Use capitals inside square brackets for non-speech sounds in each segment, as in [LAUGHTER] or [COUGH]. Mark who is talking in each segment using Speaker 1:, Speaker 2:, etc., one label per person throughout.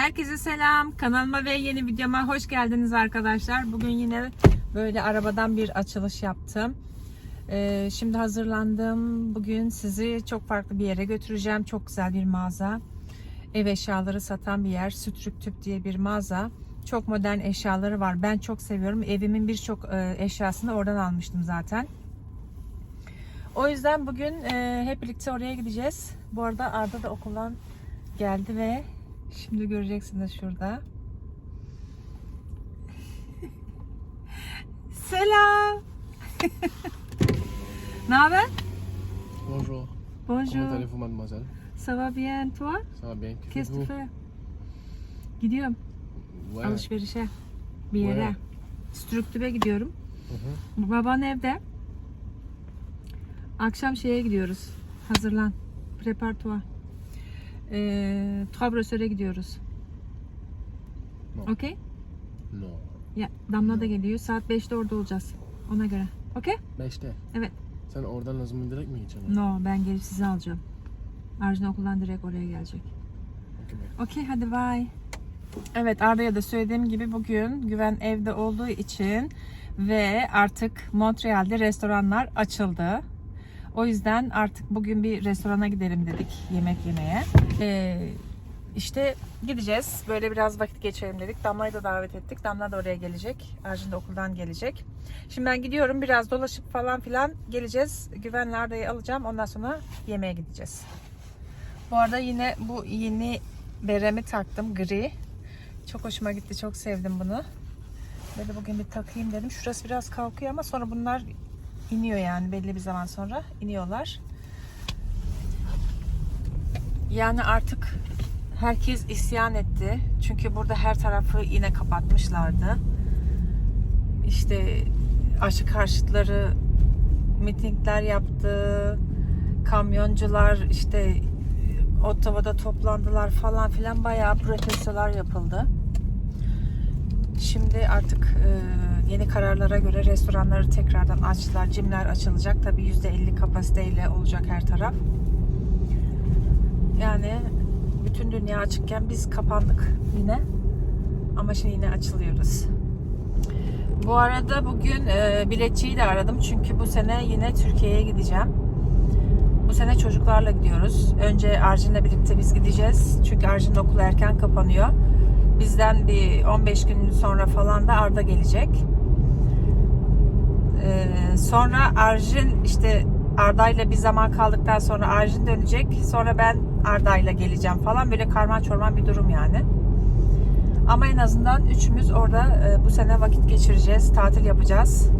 Speaker 1: Herkese selam. Kanalıma ve yeni videoma hoş geldiniz arkadaşlar. Bugün yine böyle arabadan bir açılış yaptım. Ee, şimdi hazırlandım. Bugün sizi çok farklı bir yere götüreceğim. Çok güzel bir mağaza. Ev eşyaları satan bir yer. Sütrük Tüp diye bir mağaza. Çok modern eşyaları var. Ben çok seviyorum. Evimin birçok e, eşyasını oradan almıştım zaten. O yüzden bugün e, hep birlikte oraya gideceğiz. Bu arada Arda da okuldan geldi ve şimdi göreceksiniz şurada. [LAUGHS] Selam. [LAUGHS] ne haber?
Speaker 2: Bonjour.
Speaker 1: Bonjour.
Speaker 2: Comment allez-vous, mademoiselle
Speaker 1: Ça va bien toi?
Speaker 2: Ça va bien Que
Speaker 1: Qu'est-ce que tu fais? Gidiyorum
Speaker 2: Ouais.
Speaker 1: alışverişe bir yere.
Speaker 2: Ouais.
Speaker 1: Strüktübe gidiyorum.
Speaker 2: Mhm.
Speaker 1: Baban evde. Akşam şeye gidiyoruz. Hazırlan. Prepar-toi. Ee, Trois Brosseurs'e gidiyoruz.
Speaker 2: Non.
Speaker 1: Okey?
Speaker 2: Non.
Speaker 1: Ya Damla da geliyor. Saat 5'te orada olacağız. Ona göre. Okey?
Speaker 2: Beşte.
Speaker 1: Evet.
Speaker 2: Sen oradan Nazım'ın direkt mi gideceksin?
Speaker 1: No, ben gelip sizi alacağım. Arjun okuldan direkt oraya gelecek.
Speaker 2: Okey.
Speaker 1: Okey hadi bye. Evet Arda'ya da söylediğim gibi bugün Güven evde olduğu için ve artık Montreal'de restoranlar açıldı. O yüzden artık bugün bir restorana gidelim dedik yemek yemeye. Ee, işte gideceğiz. Böyle biraz vakit geçirelim dedik. Damla'yı da davet ettik. Damla da oraya gelecek. Arjun da okuldan gelecek. Şimdi ben gidiyorum. Biraz dolaşıp falan filan geleceğiz. Güvenle Arda'yı alacağım. Ondan sonra yemeğe gideceğiz. Bu arada yine bu yeni beremi taktım. Gri. Çok hoşuma gitti. Çok sevdim bunu. Böyle bugün bir takayım dedim. Şurası biraz kalkıyor ama sonra bunlar iniyor yani belli bir zaman sonra iniyorlar. Yani artık herkes isyan etti. Çünkü burada her tarafı yine kapatmışlardı. İşte aşı karşıtları mitingler yaptı. Kamyoncular işte Ottawa'da toplandılar falan filan bayağı protestolar yapıldı. Şimdi artık e, yeni kararlara göre restoranları tekrardan açtılar. Cimler açılacak. Tabii %50 kapasiteyle olacak her taraf. Yani bütün dünya açıkken biz kapandık yine. Ama şimdi yine açılıyoruz. Bu arada bugün e, biletçiyi de aradım. Çünkü bu sene yine Türkiye'ye gideceğim. Bu sene çocuklarla gidiyoruz. Önce Arjin'le birlikte biz gideceğiz. Çünkü Arjin'in okulu erken kapanıyor. Bizden bir 15 gün sonra falan da Arda gelecek. Ee, sonra Arjin işte Arda'yla bir zaman kaldıktan sonra Arjin dönecek. Sonra ben Arda'yla geleceğim falan. Böyle karman çorman bir durum yani. Ama en azından üçümüz orada e, bu sene vakit geçireceğiz. Tatil yapacağız.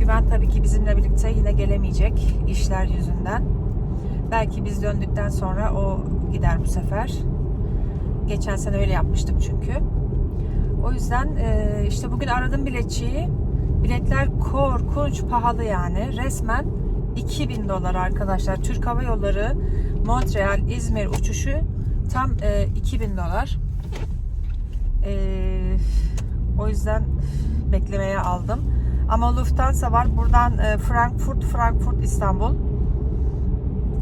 Speaker 1: Güven tabii ki bizimle birlikte yine gelemeyecek işler yüzünden. Belki biz döndükten sonra o gider bu sefer. Geçen sene öyle yapmıştık çünkü. O yüzden e, işte bugün aradım biletçiyi. Biletler korkunç pahalı yani. Resmen 2000 dolar arkadaşlar. Türk Hava Yolları Montreal İzmir uçuşu tam e, 2000 dolar. E, o yüzden beklemeye aldım. Ama Lufthansa var. Buradan e, Frankfurt, Frankfurt, İstanbul.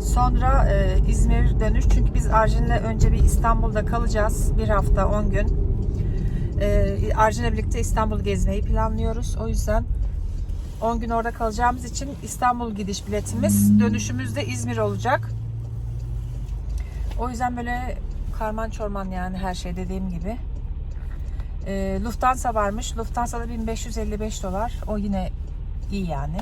Speaker 1: Sonra e, İzmir dönüş. Çünkü biz Arjin'le önce bir İstanbul'da kalacağız. Bir hafta 10 gün. E, Arjin'le birlikte İstanbul gezmeyi planlıyoruz. O yüzden 10 gün orada kalacağımız için İstanbul gidiş biletimiz. Dönüşümüz de İzmir olacak. O yüzden böyle karman çorman yani her şey dediğim gibi. E, Lufthansa varmış. Lufthansa'da 1555 dolar. O yine iyi yani.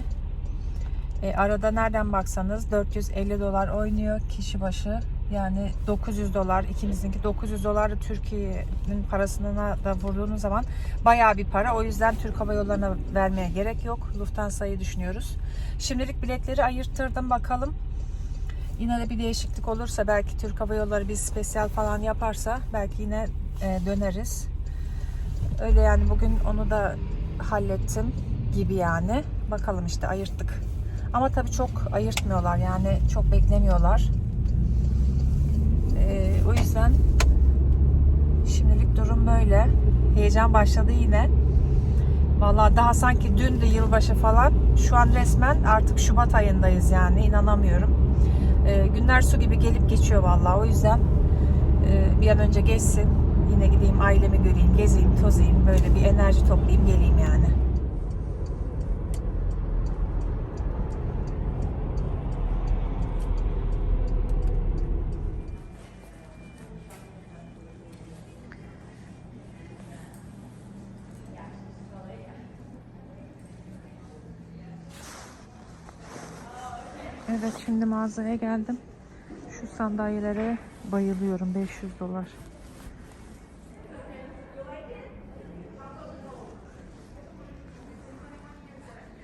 Speaker 1: E, arada nereden baksanız 450 dolar oynuyor kişi başı. Yani 900 dolar ikimizinki 900 dolar Türkiye'nin parasına da vurduğunuz zaman bayağı bir para. O yüzden Türk Hava Yolları'na vermeye gerek yok. Lufthansa'yı düşünüyoruz. Şimdilik biletleri ayırttırdım bakalım. Yine de bir değişiklik olursa belki Türk Hava Yolları bir spesyal falan yaparsa belki yine e, döneriz. Öyle yani bugün onu da hallettim gibi yani. Bakalım işte ayırttık. Ama tabii çok ayırtmıyorlar yani çok beklemiyorlar. Ee, o yüzden şimdilik durum böyle. Heyecan başladı yine. Vallahi daha sanki dündü yılbaşı falan. Şu an resmen artık Şubat ayındayız yani inanamıyorum. Ee, günler su gibi gelip geçiyor vallahi. O yüzden e, bir an önce geçsin. Yine gideyim ailemi göreyim, gezeyim, tozayım, böyle bir enerji toplayayım, geleyim yani. Evet şimdi mağazaya geldim. Şu sandalyelere bayılıyorum. 500 dolar.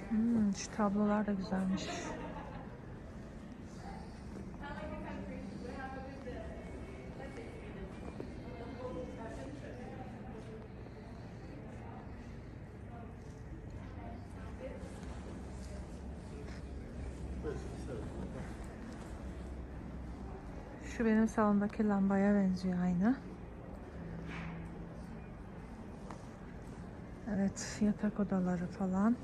Speaker 1: Hmm, şu tablolar da güzelmiş. Şu benim salondaki lambaya benziyor aynı. Evet, yatak odaları falan.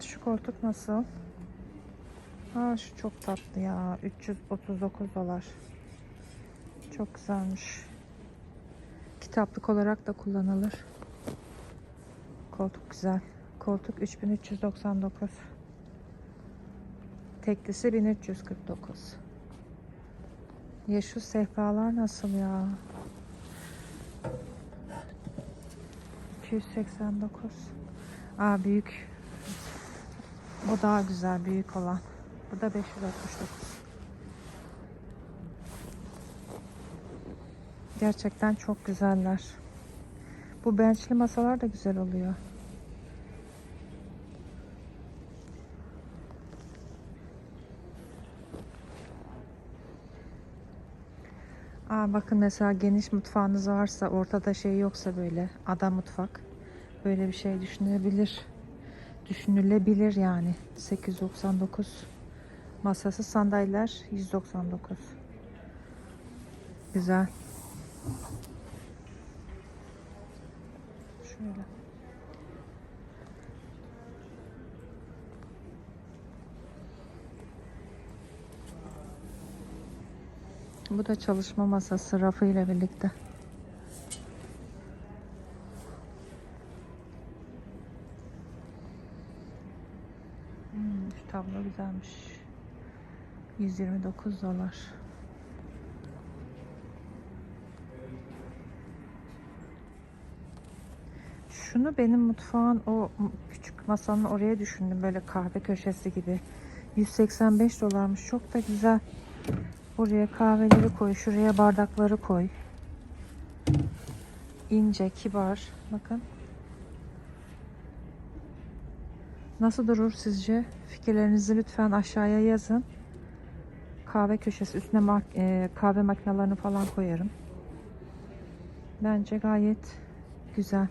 Speaker 1: Şu koltuk nasıl? Aa şu çok tatlı ya. 339 dolar. Çok güzelmiş. Kitaplık olarak da kullanılır. Koltuk güzel. Koltuk 3399. Teklisi 1349. Ya şu sehpalar nasıl ya? 289. Aa büyük. Bu daha güzel büyük olan. Bu da 569. Gerçekten çok güzeller. Bu benchli masalar da güzel oluyor. Aa, bakın mesela geniş mutfağınız varsa ortada şey yoksa böyle ada mutfak böyle bir şey düşünebilir düşünülebilir yani 899 masası sandalyeler 199 güzel şöyle bu da çalışma masası rafıyla birlikte Hmm, şu tablo güzelmiş. 129 dolar. Şunu benim mutfağın o küçük masanın oraya düşündüm böyle kahve köşesi gibi. 185 dolarmış. Çok da güzel. Buraya kahveleri koy, şuraya bardakları koy. İnce, kibar. Bakın. Nasıl durur sizce? Fikirlerinizi lütfen aşağıya yazın. Kahve köşesi üstüne mak- e, kahve makinelerini falan koyarım. Bence gayet güzel.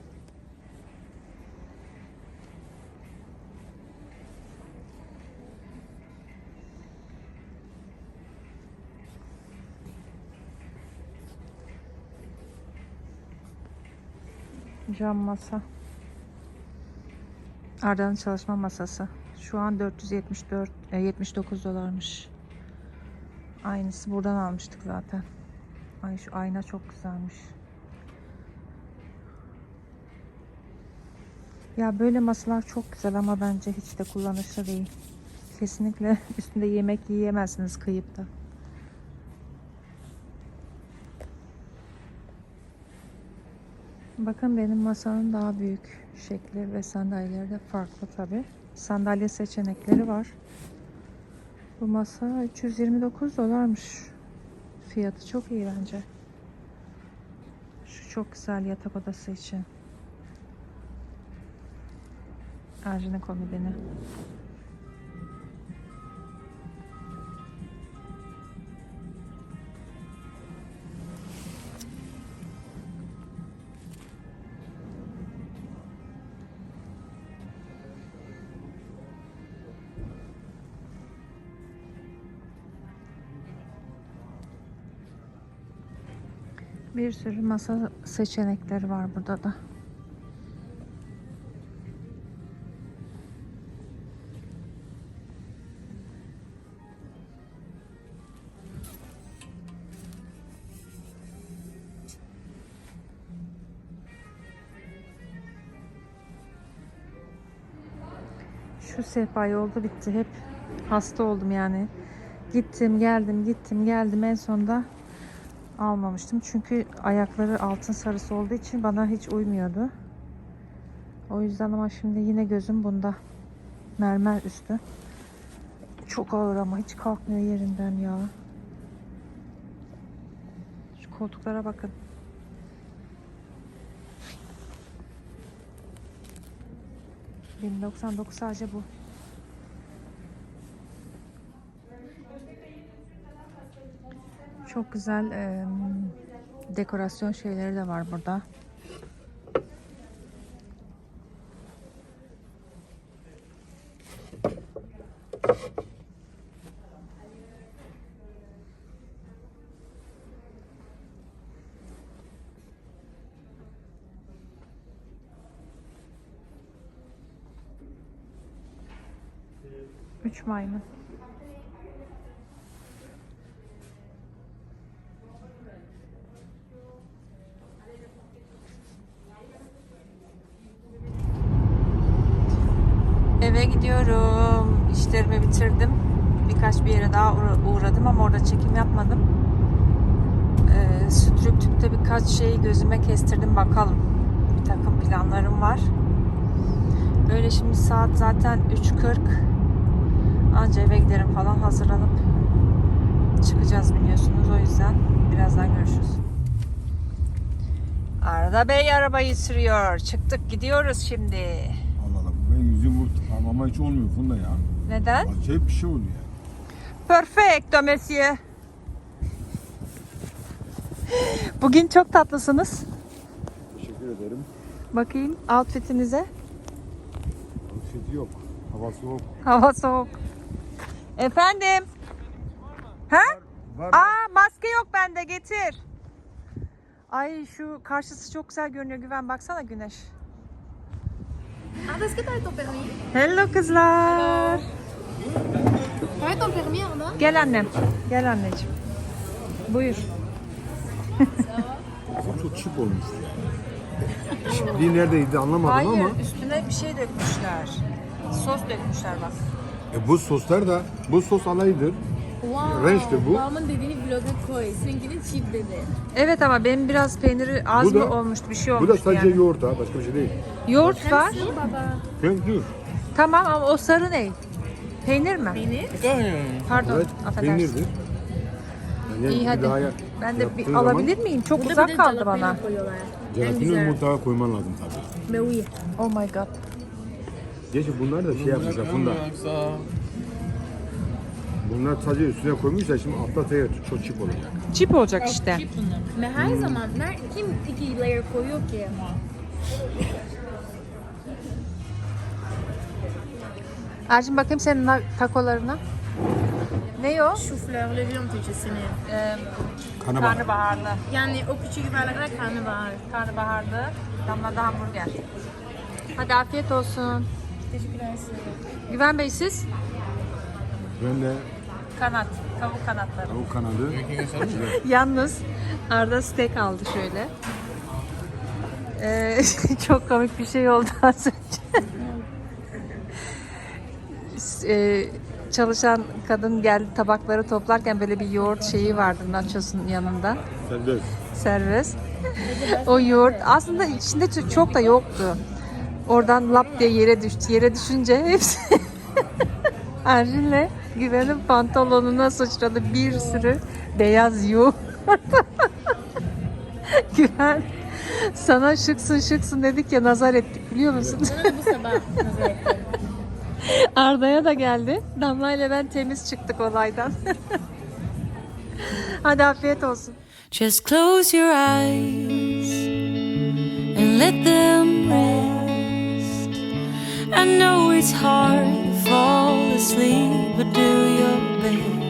Speaker 1: Cam masa. Arda'nın çalışma masası. Şu an 474 e, 79 dolarmış. Aynısı buradan almıştık zaten. Ay şu ayna çok güzelmiş. Ya böyle masalar çok güzel ama bence hiç de kullanışlı değil. Kesinlikle [LAUGHS] üstünde yemek yiyemezsiniz kıyıp da. Bakın benim masanın daha büyük şekli ve sandalyeleri de farklı tabi. Sandalye seçenekleri var. Bu masa 329 dolarmış. Fiyatı çok iyi bence. Şu çok güzel yatak odası için. Arjine komodini. Bir sürü masa seçenekleri var burada da. Şu sehpa oldu bitti. Hep hasta oldum yani. Gittim geldim gittim geldim en sonunda almamıştım. Çünkü ayakları altın sarısı olduğu için bana hiç uymuyordu. O yüzden ama şimdi yine gözüm bunda. Mermer üstü. Çok ağır ama hiç kalkmıyor yerinden ya. Şu koltuklara bakın. ...1099 sadece bu. Çok güzel e, dekorasyon şeyleri de var burada. Üç maymun. Eve gidiyorum. İşlerimi bitirdim. Birkaç bir yere daha uğradım ama orada çekim yapmadım. Ee, Strüktük'te birkaç şeyi gözüme kestirdim bakalım. Bir takım planlarım var. Böyle şimdi saat zaten 3.40. Anca eve giderim falan hazırlanıp çıkacağız biliyorsunuz. O yüzden birazdan görüşürüz. Arda Bey arabayı sürüyor. Çıktık gidiyoruz şimdi.
Speaker 3: Allah Allah ben yüzüm vur ama hiç olmuyor Funda ya.
Speaker 1: Neden?
Speaker 3: Acayip bir şey oluyor.
Speaker 1: Perfecto monsieur. Bugün çok tatlısınız.
Speaker 3: Teşekkür ederim.
Speaker 1: Bakayım outfitinize.
Speaker 3: Alışveriş yok. Hava soğuk.
Speaker 1: Hava soğuk. Efendim? Ha?
Speaker 3: Var
Speaker 1: Aa maske yok bende getir. Ay şu karşısı çok güzel görünüyor Güven baksana güneş. Hello kızlar.
Speaker 4: Arda
Speaker 1: Gel annem. Gel anneciğim. Buyur.
Speaker 3: Çok, çok çip olmuş ya. Çipliği neredeydi anlamadım
Speaker 1: Hayır
Speaker 3: ama.
Speaker 1: üstüne bir şey dökmüşler. Sos dökmüşler bak.
Speaker 3: E, bu soslar da bu sos alayıdır.
Speaker 4: Wow.
Speaker 3: Range'de bu.
Speaker 4: Babamın dediğini vloga koy. Seninkinin cheap dedi.
Speaker 1: Evet ama benim biraz peyniri az
Speaker 3: Bu da-
Speaker 1: mı olmuştu bir şey
Speaker 3: Bu
Speaker 1: olmuştu
Speaker 3: da sadece
Speaker 1: yani.
Speaker 3: yoğurt ha başka bir şey değil.
Speaker 1: Yoğurt var.
Speaker 4: Baba.
Speaker 3: Hem dur.
Speaker 1: Tamam ama o sarı ne? Peynir mi?
Speaker 4: Peynir.
Speaker 1: Pardon,
Speaker 3: Evet
Speaker 1: affedersin.
Speaker 3: peynirdir. Yani
Speaker 1: İyi
Speaker 3: bir
Speaker 1: hadi.
Speaker 3: daha ya-
Speaker 1: Ben de bir
Speaker 3: yaptığın
Speaker 1: alabilir
Speaker 3: zaman
Speaker 1: miyim? Çok
Speaker 4: Burada
Speaker 1: uzak
Speaker 4: bir de
Speaker 1: kaldı
Speaker 4: jalapeno
Speaker 1: bana.
Speaker 4: koyuyorlar. En güzel.
Speaker 3: mutlaka koyman lazım tabii.
Speaker 4: Oui.
Speaker 1: Oh my god.
Speaker 3: Gerçi bunlar da şey yapmışlar Funda. Bunlar sadece üstüne koymuşlar şimdi altta tekrar çok çip olacak.
Speaker 1: Çip olacak işte.
Speaker 4: Mais her zaman ner kim iki layer koyuyor ki?
Speaker 1: Ercim bakayım senin na- takolarına. Ne o?
Speaker 4: Levion köşesini.
Speaker 1: Ee,
Speaker 3: Karnabahar.
Speaker 1: karnabaharlı.
Speaker 4: Yani o küçük yuvarlaklar karnabahar.
Speaker 1: Karnabaharlı. Damla da hamburger. Hadi afiyet olsun.
Speaker 4: Teşekkürler size.
Speaker 1: Güven Bey siz?
Speaker 3: Ben de
Speaker 1: Kanat. Tavuk kanatları.
Speaker 3: tavuk kanadı. [LAUGHS]
Speaker 1: Yalnız Arda steak aldı şöyle. Ee, [LAUGHS] çok komik bir şey oldu az önce. Ee, çalışan kadın geldi tabakları toplarken böyle bir yoğurt şeyi vardı nachosun yanında.
Speaker 3: Serbest.
Speaker 1: Servis. o yoğurt aslında içinde çok da yoktu. Oradan lap diye yere düştü. Yere düşünce hepsi [LAUGHS] Arjin'le Güven'in pantolonuna sıçradı bir sürü beyaz yoğurt. [LAUGHS] Güven sana şıksın şıksın dedik ya nazar ettik biliyor musun?
Speaker 4: Bu sabah nazar ettim. [LAUGHS]
Speaker 1: Arda'ya da geldi. Damla ile ben temiz çıktık olaydan. [LAUGHS] Hadi afiyet olsun.
Speaker 5: Just close your eyes and let them rest. I know it's hard to fall asleep, but do your best.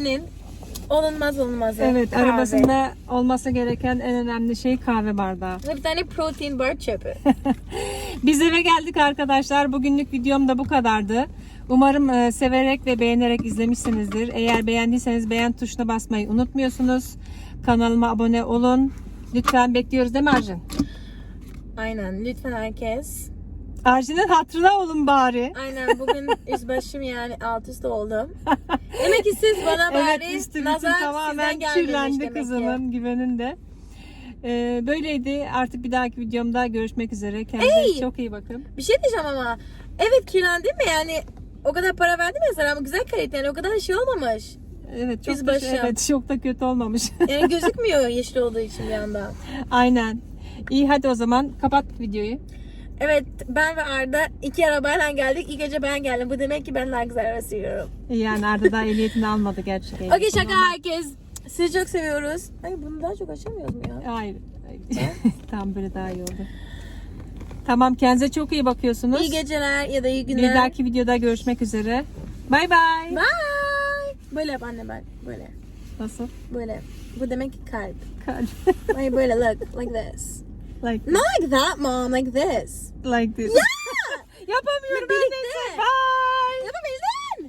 Speaker 4: Öğrencinin olunmaz olmazı.
Speaker 1: Evet,
Speaker 4: kahve.
Speaker 1: arabasında olması gereken en önemli şey kahve bardağı.
Speaker 4: Ve bir tane protein bar çöpü. [LAUGHS]
Speaker 1: Biz eve geldik arkadaşlar. Bugünlük videom da bu kadardı. Umarım e, severek ve beğenerek izlemişsinizdir. Eğer beğendiyseniz beğen tuşuna basmayı unutmuyorsunuz. Kanalıma abone olun. Lütfen bekliyoruz değil mi Arjun?
Speaker 4: Aynen. Lütfen herkes.
Speaker 1: Arjun'un hatırına olun bari.
Speaker 4: Aynen. Bugün [LAUGHS] üst başım yani alt üst oldum. Demek ki siz bana bari
Speaker 1: Evet üstü
Speaker 4: nazar
Speaker 1: tamamen kirlendi
Speaker 4: ki.
Speaker 1: kızımın güveninde. Ee, böyleydi. Artık bir dahaki videomda görüşmek üzere. Kendinize
Speaker 4: Hey!
Speaker 1: çok iyi bakın.
Speaker 4: Bir şey diyeceğim ama. Evet kirlendi mi yani? O kadar para verdim ya sana ama güzel kalite yani o kadar şey olmamış.
Speaker 1: Evet çok
Speaker 4: Biz
Speaker 1: da,
Speaker 4: başım.
Speaker 1: evet çok da kötü olmamış. [LAUGHS]
Speaker 4: Yani gözükmüyor [LAUGHS] yeşil olduğu için bir anda.
Speaker 1: Aynen. İyi hadi o zaman kapat videoyu.
Speaker 4: Evet ben ve Arda iki arabayla geldik. İlk önce ben geldim. Bu demek ki ben daha güzel araba sürüyorum.
Speaker 1: Yani Arda daha ehliyetini almadı gerçek
Speaker 4: Okey
Speaker 1: ehliyetini
Speaker 4: şaka herkes. Sizi çok seviyoruz. Ay bunu daha çok açamıyoruz mu ya?
Speaker 1: Hayır. hayır. [LAUGHS] tamam böyle daha iyi oldu. Tamam kendinize çok iyi bakıyorsunuz.
Speaker 4: İyi geceler ya da iyi
Speaker 1: Bir
Speaker 4: günler.
Speaker 1: dahaki videoda görüşmek üzere. Bay bay.
Speaker 4: Bye. Böyle yap anne bak. Böyle.
Speaker 1: Nasıl?
Speaker 4: Böyle. Bu demek ki kalp.
Speaker 1: Kalp.
Speaker 4: Ay böyle look. Like this.
Speaker 1: Like
Speaker 4: Not like that, mom. Like this.
Speaker 1: Like this.
Speaker 4: Yeah! yapamıyorum ben de. Bye.